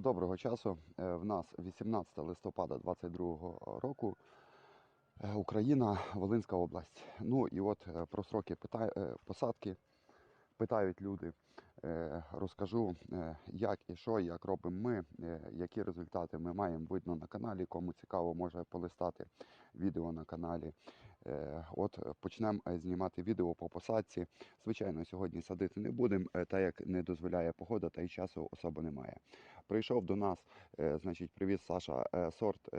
Доброго часу. Е, В нас 18 листопада 22 року. Е, Україна, Волинська область. Ну і от е, про сроки посадки питають люди. Розкажу, як і що, як робимо ми, які результати ми маємо видно на каналі. Кому цікаво, може полистати відео на каналі. Е, От е, почнемо е, знімати відео по посадці. Звичайно, сьогодні садити не будемо, так як не дозволяє погода, та й часу особо немає. Прийшов до нас, значить, привіз Саша сорт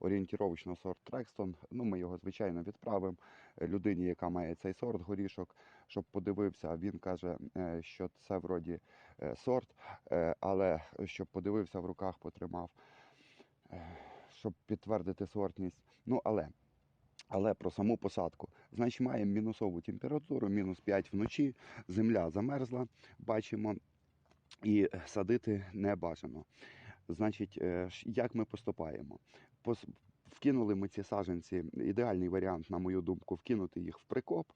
орієнтіровочно сорт Трекстон. Ну, ми його звичайно відправимо людині, яка має цей сорт горішок, щоб подивився. Він каже, що це вроді сорт, але щоб подивився в руках, потримав, щоб підтвердити сортність. Ну але. Але про саму посадку. Значить, маємо мінусову температуру, мінус 5 вночі, земля замерзла, бачимо, і садити не бажано. Значить, е, як ми поступаємо? Вкинули ми ці саженці. Ідеальний варіант, на мою думку, вкинути їх в прикоп,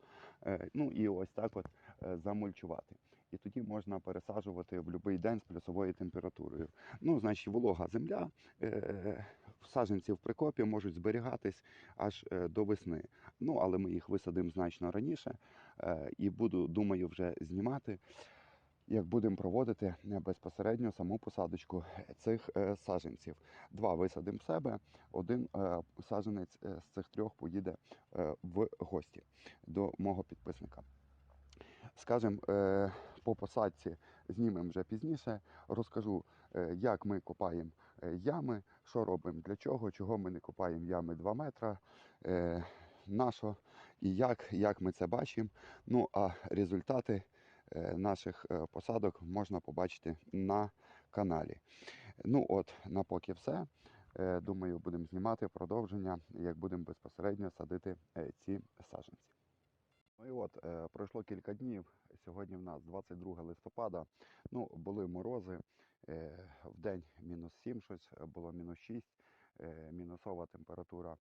е, ну і ось так от е, замульчувати. І тоді можна пересаджувати в будь-який день з плюсовою температурою. Ну, значить, волога земля, саженці в прикопі можуть зберігатись аж е, до весни. Ну, але ми їх висадимо значно раніше е, і буду, думаю, вже знімати як будемо проводити безпосередньо саму посадочку цих е, саджанців. Два висадимо в себе, один саджанець е, з цих трьох поїде в гості до мого підписника. Скажем, е, по посадці знімемо вже пізніше. Розкажу, е, як ми копаємо е, ями, що робимо, для чого, чого ми не копаємо ями 2 метра, е, на що і як, як ми це бачимо. Ну а результати наших посадок можна побачити на каналі. Ну от, на поки все. Думаю, будемо знімати продовження, як будемо безпосередньо садити ці саджанці. Ну і от, е, пройшло кілька днів. Сьогодні в нас 22 листопада. Ну, були морози. Е, в день мінус 7 щось, було мінус 6, е, мінусова температура.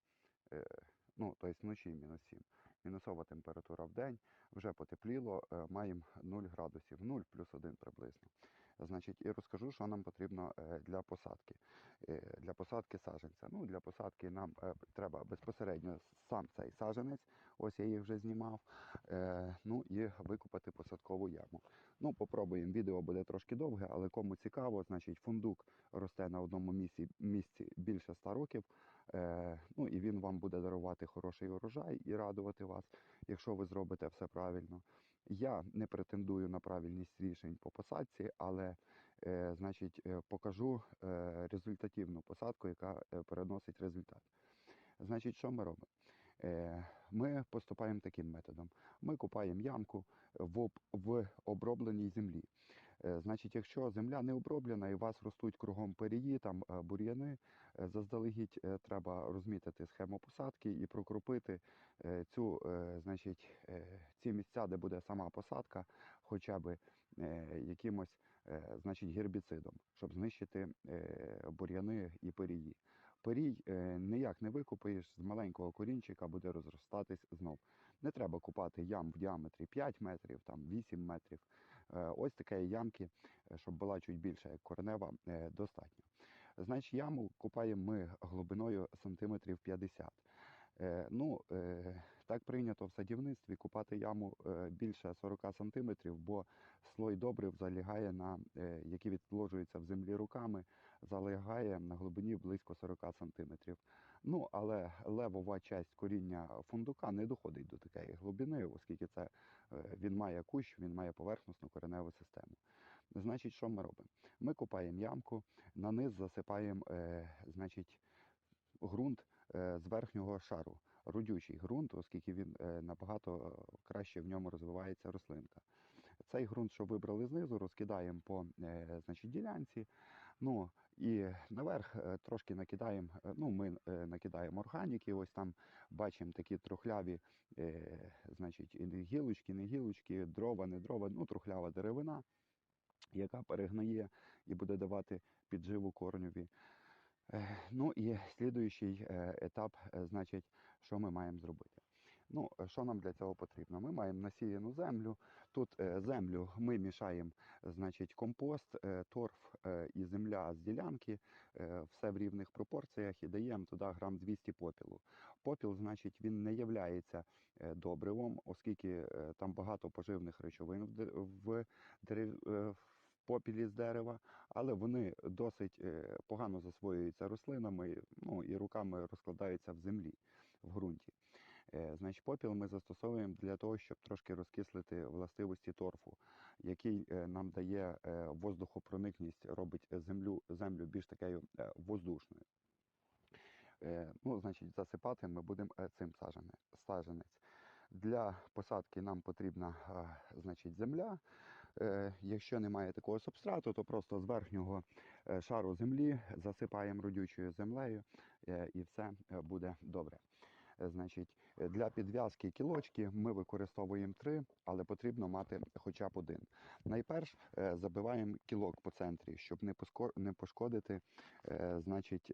Ну, тобто вночі мінус 7. Мінусова температура в день. Вже потепліло, маємо 0 градусів, 0 плюс 1 приблизно. Значить, і розкажу, що нам потрібно е, для посадки. Е, Для посадки саджанця. Ну, для посадки нам е, треба безпосередньо сам цей саджанець. Ось я їх вже знімав. Ну і викопати посадкову яму. Ну, попробуємо. Відео буде трошки довге, але кому цікаво, значить фундук росте на одному місці, місці більше 100 років. Ну і він вам буде дарувати хороший урожай і радувати вас, якщо ви зробите все правильно. Я не претендую на правильність рішень по посадці, але е, значить, е, покажу е, результативну посадку, яка е, переносить результат. Значить, що ми робимо? Е, Ми поступаємо таким методом. Ми купаємо ямку в, об- в обробленій землі. Е, Значить, якщо земля не оброблена і у вас ростуть кругом перії, там е, бур'яни, е, заздалегідь треба розмітити схему посадки і прокропити е, цю, значить, ці місця, де буде сама посадка, хоча б якимось значить, гербіцидом, щоб знищити бур'яни і перії. Перій ніяк не викопаєш, з маленького корінчика буде розростатись знов. Не треба купати ям в діаметрі 5 метрів, там 8 метрів. Е, Ось таке ямки, е, щоб була чуть більше, як коренева, е, достатньо. Значить, яму купаємо ми глибиною сантиметрів 50. Е, Ну, так прийнято в садівництві купати яму більше 40 сантиметрів, бо слой добрив залягає на, які відложуються в землі руками, залягає на глибині близько 40 сантиметрів. Ну, але левова часть коріння фундука не доходить до такої глибини, оскільки це е, він має кущ, він має поверхностну кореневу систему. Значить, що ми робимо? Ми купаємо ямку, на низ засипаємо, е, значить, ґрунт е, з верхнього шару, родючий ґрунт, оскільки він е, набагато краще в ньому розвивається рослинка. Цей ґрунт, що вибрали знизу, розкидаємо по значить, ділянці. Ну і наверх е, трошки накидаємо. е, Ну, ми е, накидаємо органіки. Ось там бачимо такі трухляві, значить, не гілочки, не гілочки, дрова, не дрова, ну трухлява деревина, яка перегноє і буде давати підживу корневі. Е, Ну і слідуючий етап, значить, що ми маємо зробити. Ну, е, що нам для цього потрібно? Ми маємо насіяну землю. Тут е, землю ми мішаємо, значить, компост, е, торф і земля з ділянки, все в рівних пропорціях і даємо туди грам 200 попілу. Попіл, значить, він не являється добривом, оскільки там багато поживних речовин в, де- в, дерев, попілі з дерева, але вони досить погано засвоюються рослинами, ну і руками розкладаються в землі, в ґрунті. Е, Значить, попіл ми застосовуємо для того, щоб трошки розкислити властивості торфу, який е, нам дає е, воздухопроникність, робить землю, землю більш такою воздушною. Ну, значить, засипати ми будемо цим сажене- саджанець. Для посадки нам потрібна значить, земля. Якщо немає такого субстрату, то просто з верхнього шару землі засипаємо родючою землею і все буде добре. Е, Значить, для підв'язки кілочки ми використовуємо три, але потрібно мати хоча б один. Найперш е, забиваємо кілок по центрі, щоб не пошкодити, е, значить,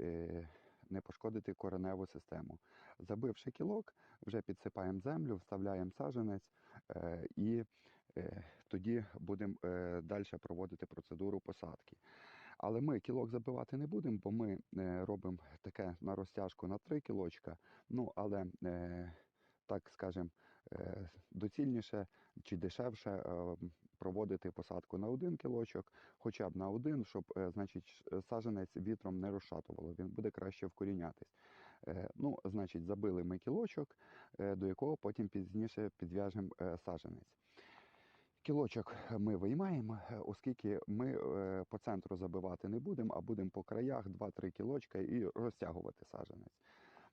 не пошкодити кореневу систему. Забивши кілок, вже підсипаємо землю, вставляємо саджанець е, і тоді будемо далі проводити процедуру посадки. Але ми кілок забивати не будемо, бо ми е, робимо таке на розтяжку на 3 кілочка. Ну, але е, так скажемо, е, доцільніше чи дешевше е, проводити посадку на один кілочок, хоча б на один, щоб значить, саджанець вітром не розшатувало, він буде краще вкорінятись. Ну, значить, забили ми кілочок, до якого потім пізніше підв'яжемо саджанець. Кілочок ми виймаємо, е, оскільки ми е, по центру забивати не будемо, а будемо по краях 2-3 кілочка і розтягувати саджанець.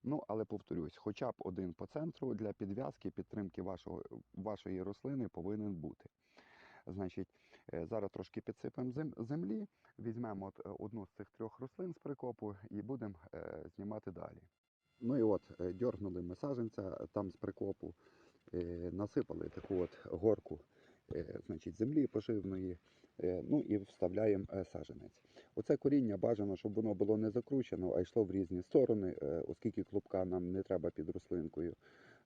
Ну, але повторюсь, хоча б один по центру для підв'язки, підтримки вашого, вашої рослини повинен бути. Значить, е, зараз трошки підсипемо землі, візьмемо одну з цих трьох рослин з прикопу і будемо знімати далі. Ну і от, дьоргнули ми саджанця е, там з прикопу, насипали таку от горку значить, землі поживної, е, ну і вставляємо е, саджанець. Оце коріння бажано, щоб воно було не закручено, а йшло в різні сторони, е, оскільки клубка нам не треба під рослинкою,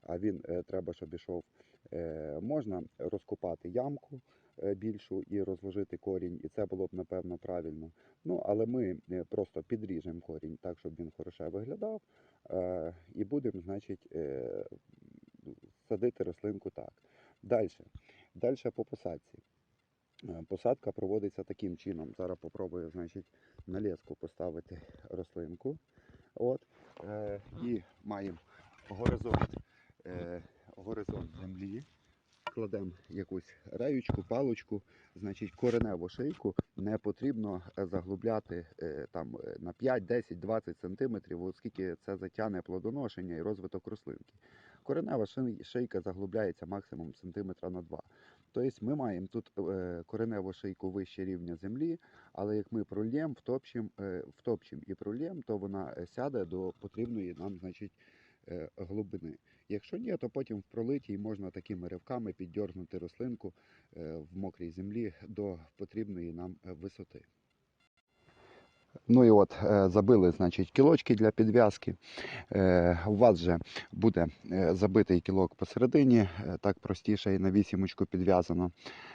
а він е, треба, щоб ішов. Е, Можна розкопати ямку е, більшу і розложити корінь, і це було б напевно правильно. Ну, але ми е, просто підріжемо корінь так, щоб він хороше виглядав, е, і будемо, значить, е, садити рослинку так. Далі. Далі по посадці. Е, Посадка проводиться таким чином. Зараз попробую, значить, на леску поставити рослинку. От. Е, і маємо горизонт, е, горизонт землі. Кладемо якусь реючку, палочку, значить кореневу шийку не потрібно заглубляти е, там е, на 5, 10, 20 сантиметрів, оскільки це затягне плодоношення і розвиток рослинки. Коренева шийка заглубляється максимум сантиметра на 2. Тобто ми маємо тут е, кореневу шийку вище рівня землі, але як ми прольємо, втопчемо, е, втопчем і прольємо, то вона е, сяде до потрібної нам значить, глибини. Якщо ні, то потім в пролитій можна такими ривками піддьорнути рослинку в мокрій землі до потрібної нам висоти. Ну і от е, забили, значить, кілочки для підв'язки. Е, У вас же буде е, забитий кілок посередині, так простіше і на вісімочку підв'язано,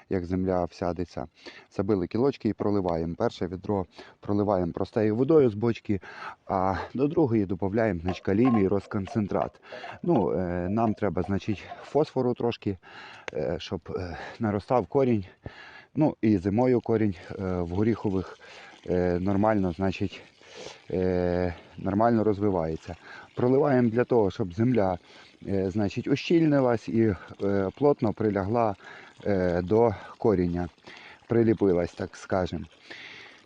як земля всядеться. Забили кілочки і проливаємо. Перше відро проливаємо простою водою з бочки, а до другої додаємо калійний розконцентрат. Ну, нам треба, значить, фосфору трошки, щоб наростав корінь. Ну і зимою корінь в горіхових нормально, значить, е, нормально розвивається. Проливаємо для того, щоб земля е, значить, ущільнилась і е, плотно прилягла е, до коріння, приліпилась, так скажемо.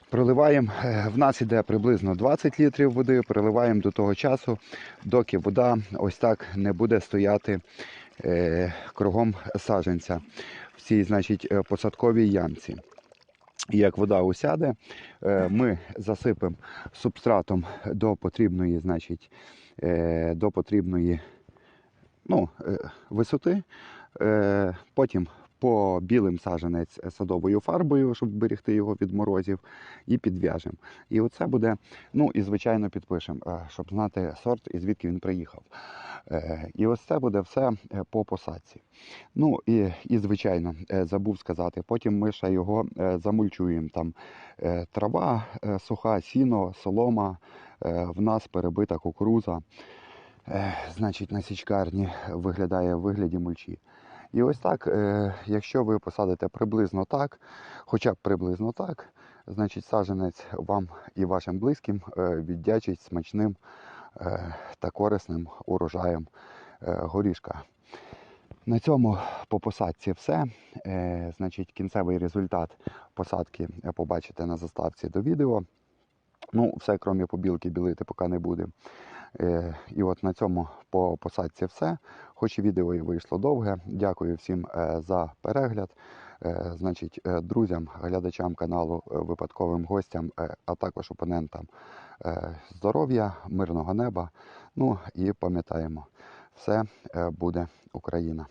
Проливаємо, е, в нас іде приблизно 20 літрів води, проливаємо до того часу, доки вода ось так не буде стояти е, кругом саджанця в цій значить, е, посадковій ямці. Як вода усяде, е, ми засипемо субстратом до потрібної, значить, е, до потрібної ну, е, висоти. Потім по білим саженець садовою фарбою, щоб берегти його від морозів, і підв'яжемо. І оце буде, ну і звичайно підпишемо, е, щоб знати сорт і звідки він приїхав. Е, І ось це буде все е, по посадці. Ну і, і звичайно, забув сказати, потім ми ще його замульчуємо. Там трава суха, сіно, солома, в нас перебита кукуруза. Значить, на січкарні виглядає в вигляді мульчі. І ось так, е, якщо ви посадите приблизно так, хоча б приблизно так, значить саджанець вам і вашим близьким е, віддячить смачним е, та корисним урожаєм горішка. На цьому по посадці все. Значить, кінцевий результат посадки побачите на заставці до відео. Ну, все, крім побілки, білити поки не буде. Е, І от на цьому по посадці все. Хоч і відео і вийшло довге. Дякую всім е, за перегляд. Е, Значить, друзям, глядачам каналу, випадковим гостям, а також опонентам здоров'я, мирного неба. Ну і пам'ятаємо, все буде Україна.